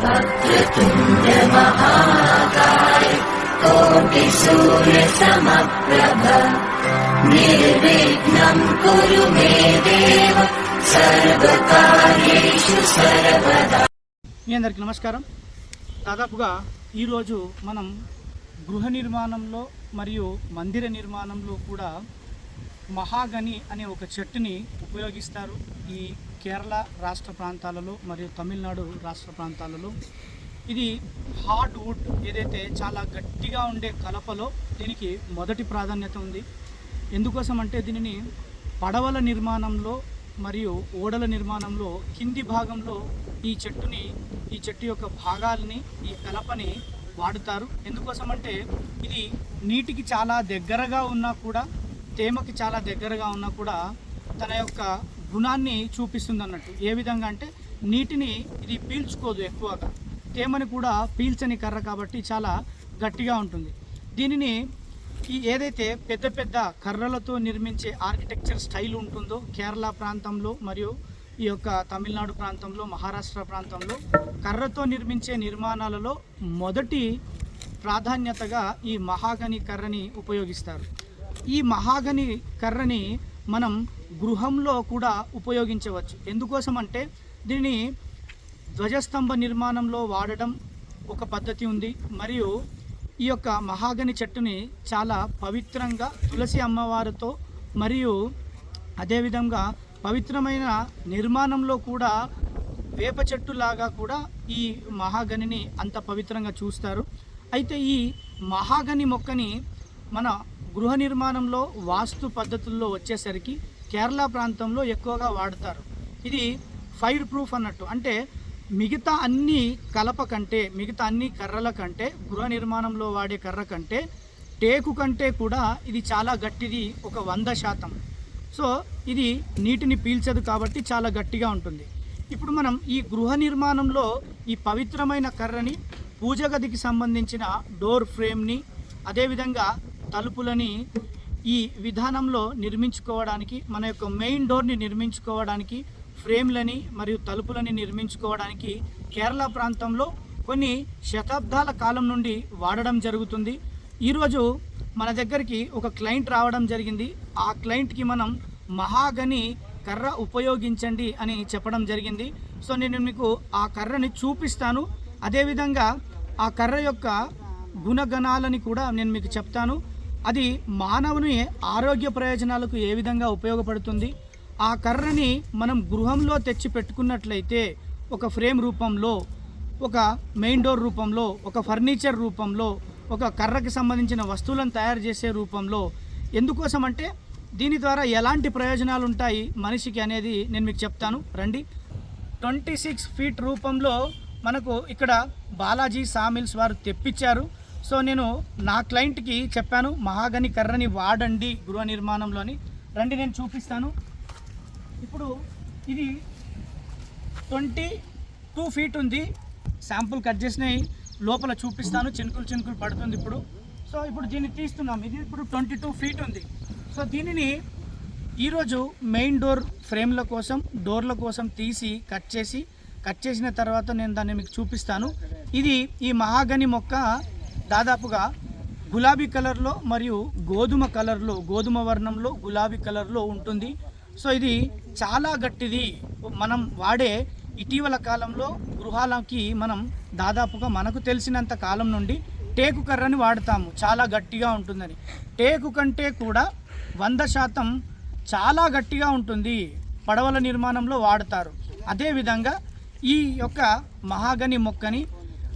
वक्रतुण्ड महाकाय कोटिसूर्यसमप्रभ निर्विघ्नम् कुरु मे देव सर्वकार्येषु सर्वदा మీ అందరికీ నమస్కారం దాదాపుగా ఈరోజు మనం గృహ నిర్మాణంలో మరియు మందిర నిర్మాణంలో కూడా మహాగని అనే ఒక చెట్టుని ఉపయోగిస్తారు ఈ కేరళ రాష్ట్ర ప్రాంతాలలో మరియు తమిళనాడు రాష్ట్ర ప్రాంతాలలో ఇది హార్డ్ వుడ్ ఏదైతే చాలా గట్టిగా ఉండే కలపలో దీనికి మొదటి ప్రాధాన్యత ఉంది. ఎందుకోసం అంటే దీనిని పడవల నిర్మాణంలో మరియు ఓడల నిర్మాణంలో కింది భాగంలో ఈ చెట్టుని ఈ చెట్టు యొక్క భాగాల్ని ఈ కలపని వాడుతారు. ఎందుకోసం అంటే ఇది నీటికి చాలా దగ్గరగా ఉన్నా కూడా తేమకి చాలా దగ్గరగా ఉన్నా కూడా తన యొక్క గుణాన్ని చూపిస్తుంది అన్నట్టు ఏ విధంగా అంటే నీటిని ఇది పీల్చుకోదు ఎక్కువగా. తేమని కూడా పీల్చని కర్ర కాబట్టి చాలా గట్టిగా ఉంటుంది. దీనిని ఈ ఏదైతే పెద్ద పెద్ద కర్రలతో నిర్మించే ఆర్కిటెక్చర్ స్టైల్ ఉంటుందో కేరళ ప్రాంతంలో మరియు ఈ యొక్క తమిళనాడు ప్రాంతంలో మహారాష్ట్ర ప్రాంతంలో కర్రతో నిర్మించే నిర్మాణాలలో మొదటి ప్రాధాన్యతగా ఈ మహాగని కర్రని ఉపయోగిస్తారు. ఈ మహాగని కర్రని మనం గృహంలో కూడా ఉపయోగించవచ్చు. ఎందుకోసం అంటే దీనిని ధ్వజస్తంభ నిర్మాణంలో వాడటం ఒక పద్ధతి ఉంది. మరియు ఈ యొక్క మహాగని చెట్టుని చాలా పవిత్రంగా తులసి అమ్మవారితో మరియు అదేవిధంగా పవిత్రమైన నిర్మాణంలో కూడా వేప చెట్టులాగా కూడా ఈ మహాగనిని అంత పవిత్రంగా చూస్తారు. అయితే ఈ మహాగని మొక్కని మన గృహ నిర్మాణంలో వాస్తు పద్ధతుల్లో వచ్చేసరికి కేరళ ప్రాంతంలో ఎక్కువగా వాడతారు. ఇది ఫైర్ ప్రూఫ్ అన్నట్టు. అంటే మిగతా అన్ని కలప కంటే మిగతా అన్ని కర్రల కంటే గృహ నిర్మాణంలో వాడే కర్ర కంటే టేకు కంటే కూడా ఇది చాలా గట్టిది ఒక వంద శాతం. సో ఇది నీటిని పీల్చదు కాబట్టి చాలా గట్టిగా ఉంటుంది. ఇప్పుడు మనం ఈ గృహ నిర్మాణంలో ఈ పవిత్రమైన కర్రని పూజ గదికి సంబంధించిన డోర్ ఫ్రేమ్ని అదేవిధంగా తలుపులని ఈ విధానంలో నిర్మించుకోవడానికి మన యొక్క మెయిన్ డోర్ని నిర్మించుకోవడానికి ఫ్రేమ్లని మరియు తలుపులని నిర్మించుకోవడానికి కేరళ ప్రాంతంలో కొన్ని శతాబ్దాల కాలం నుండి వాడడం జరుగుతుంది. ఈరోజు మన దగ్గరికి ఒక క్లయింట్ రావడం జరిగింది. ఆ క్లయింట్కి మనం మహాగని కర్ర ఉపయోగించండి అని చెప్పడం జరిగింది. సో నేను మీకు ఆ కర్రని చూపిస్తాను. అదేవిధంగా ఆ కర్ర యొక్క గుణగణాలని కూడా నేను మీకు చెప్తాను. అది మానవుని ఆరోగ్య ప్రయోజనాలకు ఏ విధంగా ఉపయోగపడుతుంది? ఆ కర్రని మనం గృహంలో తెచ్చి పెట్టుకున్నట్లయితే ఒక ఫ్రేమ్ రూపంలో ఒక మెయిన్ డోర్ రూపంలో ఒక ఫర్నిచర్ రూపంలో ఒక కర్రకి సంబంధించిన వస్తువులను తయారు చేసే రూపంలో ఎందుకోసం అంటే దీని ద్వారా ఎలాంటి ప్రయోజనాలు ఉంటాయి మనిషికి అనేది నేను మీకు చెప్తాను. రండి. ట్వంటీ సిక్స్ ఫీట్ రూపంలో మనకు ఇక్కడ బాలాజీ సామిల్స్ వారు తెప్పించారు. సో నేను నా క్లయింట్కి చెప్పాను మహాగని కర్రని వాడండి గృహ నిర్మాణంలోని. రండి నేను చూపిస్తాను. ఇప్పుడు ఇది ట్వంటీ టూ ఫీట్ ఉంది. శాంపుల్ కట్ చేసినవి లోపల చూపిస్తాను. చినుకులు చినుకులు పడుతుంది ఇప్పుడు. సో ఇప్పుడు దీన్ని తీస్తున్నాం. ఇది ఇప్పుడు ట్వంటీ టూ ఫీట్ ఉంది. సో దీనిని ఈరోజు మెయిన్ డోర్ ఫ్రేమ్ల కోసం డోర్ల కోసం తీసి కట్ చేసి కట్ చేసిన తర్వాత నేను దాన్ని మీకు చూపిస్తాను. ఇది ఈ మహాగని మొక్క దాదాపుగా గులాబీ కలర్లో మరియు గోధుమ కలర్లో గోధుమ వర్ణంలో గులాబీ కలర్లో ఉంటుంది. సో ఇది చాలా గట్టిది. మనం వాడే ఇటీవల కాలంలో గృహాలకి మనం దాదాపుగా మనకు తెలిసినంత కాలం నుండి టేకు కర్రని వాడతాము. చాలా గట్టిగా ఉంటుందని. టేకు కంటే కూడా వంద శాతం చాలా గట్టిగా ఉంటుంది. పడవల నిర్మాణంలో వాడతారు. అదేవిధంగా ఈ యొక్క మహాగని మొక్కని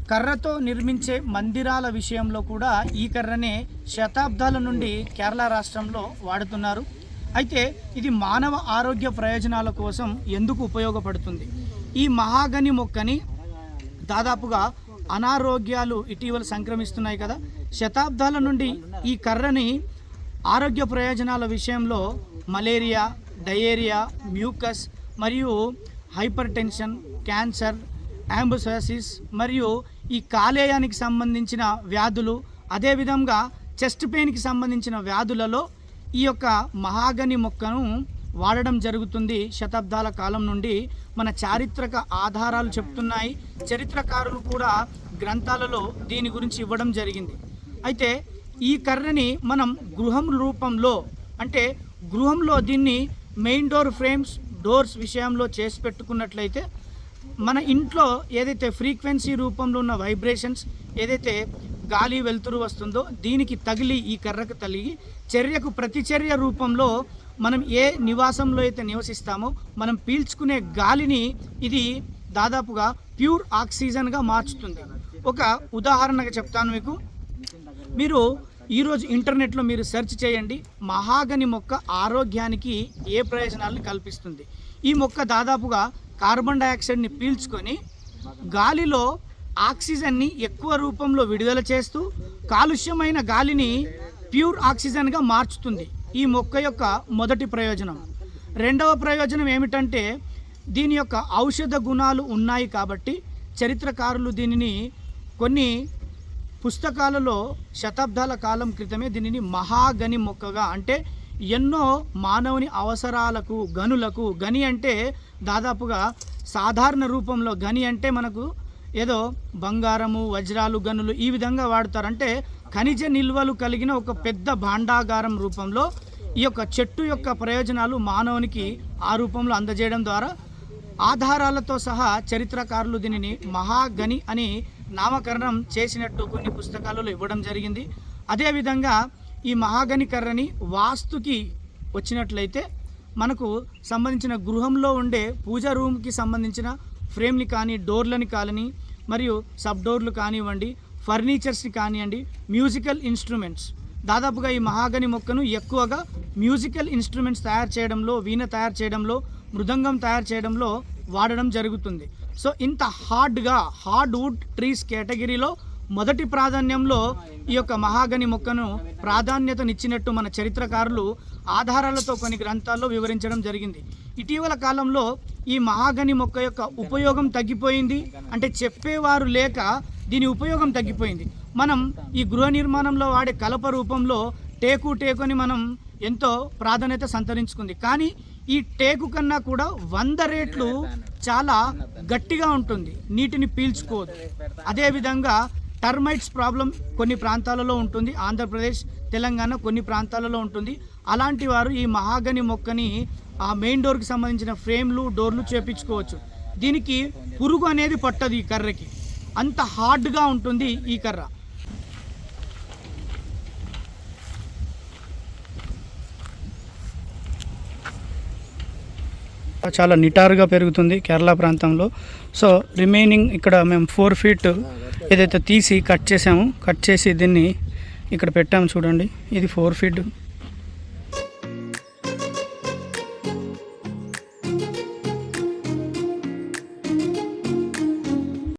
కర్రతో నిర్మించే మందిరాల విషయంలో కూడా ఈ కర్రనే శతాబ్దాల నుండి కేరళ రాష్ట్రంలో వాడుతున్నారు. అయితే ఇది మానవ ఆరోగ్య ప్రయోజనాల కోసం ఎందుకు ఉపయోగపడుతుంది? ఈ మహాగని మొక్కని దాదాపుగా అనారోగ్యాలు ఇటీవల సంక్రమిస్తున్నాయి కదా. శతాబ్దాల నుండి ఈ కర్రని ఆరోగ్య ప్రయోజనాల విషయంలో మలేరియా డయేరియా మ్యూకస్ మరియు హైపర్ టెన్షన్ క్యాన్సర్ యాంబుసోసిస్ మరియు ఈ కాలేయానికి సంబంధించిన వ్యాధులు అదేవిధంగా చెస్ట్ పెయిన్కి సంబంధించిన వ్యాధులలో ఈ యొక్క మహాగని మొక్కను వాడడం జరుగుతుంది. శతాబ్దాల కాలం నుండి మన చారిత్రక ఆధారాలు చెప్తున్నాయి. చరిత్రకారులు కూడా గ్రంథాలలో దీని గురించి ఇవ్వడం జరిగింది. అయితే ఈ కర్రని మనం గృహం రూపంలో అంటే గృహంలో దీన్ని మెయిన్ డోర్ ఫ్రేమ్స్ డోర్స్ విషయంలో చేసి పెట్టుకున్నట్లయితే మన ఇంట్లో ఏదైతే ఫ్రీక్వెన్సీ రూపంలో ఉన్న వైబ్రేషన్స్ ఏదైతే గాలి వెలుతురు వస్తుందో దీనికి తగిలి ఈ కర్రకు తగిలి చర్యకు ప్రతిచర్య రూపంలో మనం ఏ నివాసంలో అయితే నివసిస్తామో మనం పీల్చుకునే గాలిని ఇది దాదాపుగా ప్యూర్ ఆక్సిజన్గా మార్చుతుంది. ఒక ఉదాహరణగా చెప్తాను మీకు. మీరు ఈరోజు ఇంటర్నెట్లో మీరు సెర్చ్ చేయండి మహాగని మొక్క ఆరోగ్యానికి ఏ ప్రయోజనాలను కల్పిస్తుంది. ఈ మొక్క దాదాపుగా కార్బన్ డైఆక్సైడ్ని పీల్చుకొని గాలిలో ఆక్సిజన్ని ఎక్కువ రూపంలో విడుదల చేస్తూ కాలుష్యమైన గాలిని ప్యూర్ ఆక్సిజన్గా మార్చుతుంది. ఈ మొక్క యొక్క మొదటి ప్రయోజనం. రెండవ ప్రయోజనం ఏమిటంటే దీని యొక్క ఔషధ గుణాలు ఉన్నాయి కాబట్టి చరిత్రకారులు దీనిని కొన్ని పుస్తకాలలో శతాబ్దాల కాలం క్రితమే దీనిని మహాగని మొక్కగా అంటే ఎన్నో మానవుని అవసరాలకు గనులకు గని అంటే దాదాపుగా సాధారణ రూపంలో గని అంటే మనకు ఏదో బంగారము వజ్రాలు గనులు ఈ విధంగా వాడతారు. అంటే ఖనిజ నిల్వలు కలిగిన ఒక పెద్ద భాండాగారం రూపంలో ఈ యొక్క చెట్టు యొక్క ప్రయోజనాలు మానవునికి ఆ రూపంలో అందజేయడం ద్వారా ఆధారాలతో సహా చరిత్రకారులు దీనిని మహాగని అని నామకరణం చేసినట్టు కొన్ని పుస్తకాలలో ఇవ్వడం జరిగింది. అదేవిధంగా ఈ మహాగని కర్రని వాస్తుకి వచ్చినట్లయితే మనకు సంబంధించిన గృహంలో ఉండే పూజ రూమ్కి సంబంధించిన ఫ్రేమ్ని కానీ డోర్లని కానీ మరియు సబ్ డోర్లు కానివ్వండి ఫర్నిచర్స్ని కానివ్వండి మ్యూజికల్ ఇన్స్ట్రుమెంట్స్. దాదాపుగా ఈ మహాగని మొక్కను ఎక్కువగా మ్యూజికల్ ఇన్స్ట్రుమెంట్స్ తయారు చేయడంలో వీణ తయారు చేయడంలో మృదంగం తయారు చేయడంలో వాడడం జరుగుతుంది. సో ఇంత హార్డ్గా హార్డ్వుడ్ ట్రీస్ కేటగిరీలో మొదటి ప్రాధాన్యంలో ఈ యొక్క మహాగని మొక్కను ప్రాధాన్యతనిచ్చినట్టు మన చరిత్రకారులు ఆధారాలతో కొన్ని గ్రంథాల్లో వివరించడం జరిగింది. ఇటీవల కాలంలో ఈ మహాగని మొక్క యొక్క ఉపయోగం తగ్గిపోయింది. అంటే చెప్పేవారు లేక దీని ఉపయోగం తగ్గిపోయింది. మనం ఈ గృహ నిర్మాణంలో వాడే కలప రూపంలో టేకు టేకుని మనం ఎంతో ప్రాధాన్యత సంతరించుకుంది. కానీ ఈ టేకు కన్నా కూడా వంద రేట్లు చాలా గట్టిగా ఉంటుంది. నీటిని పీల్చుకోదు. అదేవిధంగా టర్మైట్స్ ప్రాబ్లం కొన్ని ప్రాంతాలలో ఉంటుంది. ఆంధ్రప్రదేశ్ తెలంగాణ కొన్ని ప్రాంతాలలో ఉంటుంది. అలాంటి వారు ఈ మహాగని మొక్కని ఆ మెయిన్ డోర్కి సంబంధించిన ఫ్రేమ్లు డోర్లు చేపించుకోవచ్చు. దీనికి పురుగు అనేది పట్టదు ఈ కర్రకి. అంత హార్డ్గా ఉంటుంది ఈ కర్ర. చాలా నిటారుగా పెరుగుతుంది కేరళ ప్రాంతంలో. సో రిమైనింగ్ ఇక్కడ మేము ఫోర్ ఫీట్ ఏదైతే తీసి కట్ చేసాము కట్ చేసి దీన్ని ఇక్కడ పెట్టాము చూడండి. ఇది ఫోర్ ఫీట్